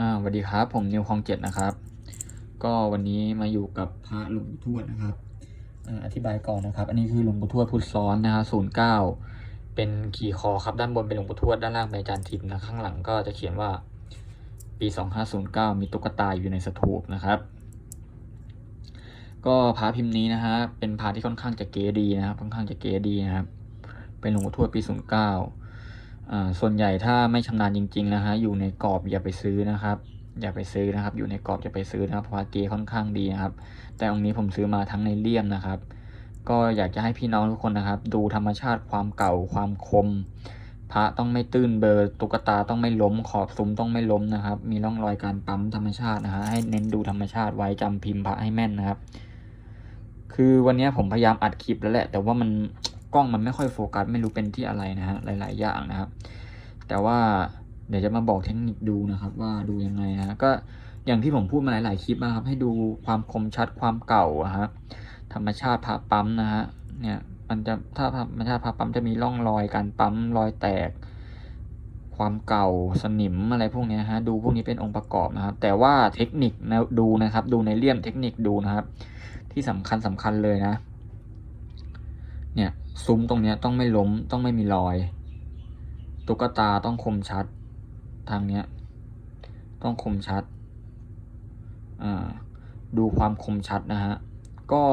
อ่าสวัสดีครับ ผมนิวคลองเจ็ดนะครับ ก็วันนี้มาอยู่กับพระหลวงปู่ทวดนะครับอธิบายก่อนนะครับ อันนี้คือหลวงปู่ทวดพุทธซ้อนนะฮะศูนย์เก้าเป็นขี่คอครับด้านบนเป็นหลวงปู่ทวดด้านล่างเป็นอาจารย์ทิมนะข้างหลังก็จะเขียนว่าปีสองห้าศูนย์เก้ามีตุ๊กตาอยู่ในสถูปนะครับ ก็พระพิมพ์นี้นะฮะเป็นพระที่ค่อนข้างจะเก๋ดีนะครับค่อนข้างจะเก๋ดีนะครับ เป็นหลวงปู่ทวดปีศูนย์เก้า ส่วนใหญ่ถ้าไม่ชำนาญจริงๆนะฮะอยู่ในกรอบอย่าไปซื้อนะครับ อย่าไปซื้อนะครับ อยู่ในกรอบอย่าไปซื้อนะครับเพราะว่าเกค่อนข้างดีนะครับ แต่องค์นี้ผมซื้อมาทั้งในเลี่ยมนะครับ ก็อยากจะให้พี่น้องทุกคนนะครับ ดูธรรมชาติความเก่าความคม พระต้องไม่ตื้นเบอร์ตุ๊กตาต้องไม่ล้มขอบซุ้มต้องไม่ล้มนะครับ มีร่องรอยการปั๊มธรรมชาตินะฮะให้เน้นดูธรรมชาติไว้จำพิมพ์พระให้แม่นนะครับ คือวันนี้ผมพยายามอัดคลิปแล้วแหละ แต่ว่ามัน ล้องมันไม่ค่อยโฟกัสไม่รู้เป็นที่อะไรนะฮะหลาย ๆ อย่างนะครับ แต่ว่าเดี๋ยวจะมาบอกเทคนิคดูนะครับ ว่าดูยังไงนะก็อย่างที่ผมพูดมาหลาย ๆ คลิปนะครับ ให้ดูความคมชัดความเก่าอะฮะธรรมชาติพระปั๊มนะฮะเนี่ยมันจะถ้าธรรมชาติพระปั๊มจะมีร่องรอยการปั๊มรอยแตก ความเก่าสนิมอะไรพวกนี้ฮะดูพวกนี้เป็นองค์ประกอบนะครับ แต่ว่าเทคนิคนะดูนะครับ ดูในเลี่ยมเทคนิคดูนะครับ ที่สำคัญสำคัญเลยนะ เนี่ยซุ้มตรงเนี้ยต้องไม่ล้มต้องไม่มีรอย ตุ๊กตาต้องคมชัด ทางเนี้ยต้องคมชัดดูความคมชัดนะฮะ ก็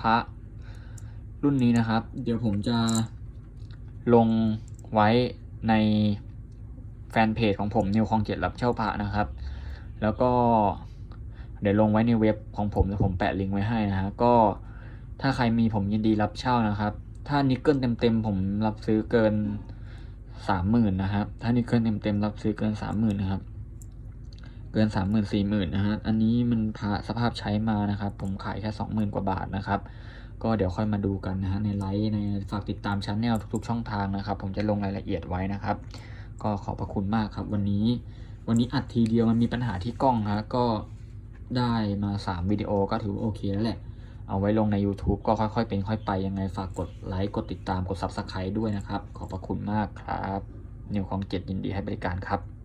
พระรุ่นนี้นะครับ เดี๋ยวผมจะลงไว้ในแฟนเพจของผมนิวคลองเจ็ดรับเช่าพระนะครับ แล้วก็เดี๋ยวลงไว้ในเว็บของผมแล้วผมแปะลิงก์ไว้ให้นะฮะก็ ถ้าใครมีผมยินดีรับเช่านะครับ ถ้านิกเกิลเต็มๆผมรับซื้อเกินสามหมื่นนะครับ ถ้านิกเกิลเต็มๆรับซื้อเกินสามหมื่นนะครับ เกินสามหมื่นสี่หมื่นนะฮะ อันนี้มันพาสภาพใช้มานะครับ ผมขายแค่สองหมื่นกว่าบาทนะครับ ก็เดี๋ยวค่อยมาดูกันนะฮะในไลฟ์ในฝากติดตามช anel ทุก ๆ ช่องทางนะครับ ผมจะลงรายละเอียดไว้นะครับ ก็ขอบพระคุณมากครับ วันนี้ วันนี้อัดทีเดียวมันมีปัญหาที่กล้องฮะก็ได้มาสามวิดีโอก็ถือว่าโอเคแล้วแหละ เอาไว้ลงใน YouTube ก็ค่อยๆ เป็นค่อยไปยังไงฝากกดไลค์กดติดตามกด Subscribe ด้วยนะครับ ขอบพระคุณมากครับนิวของเจ็ดยินดีให้บริการครับ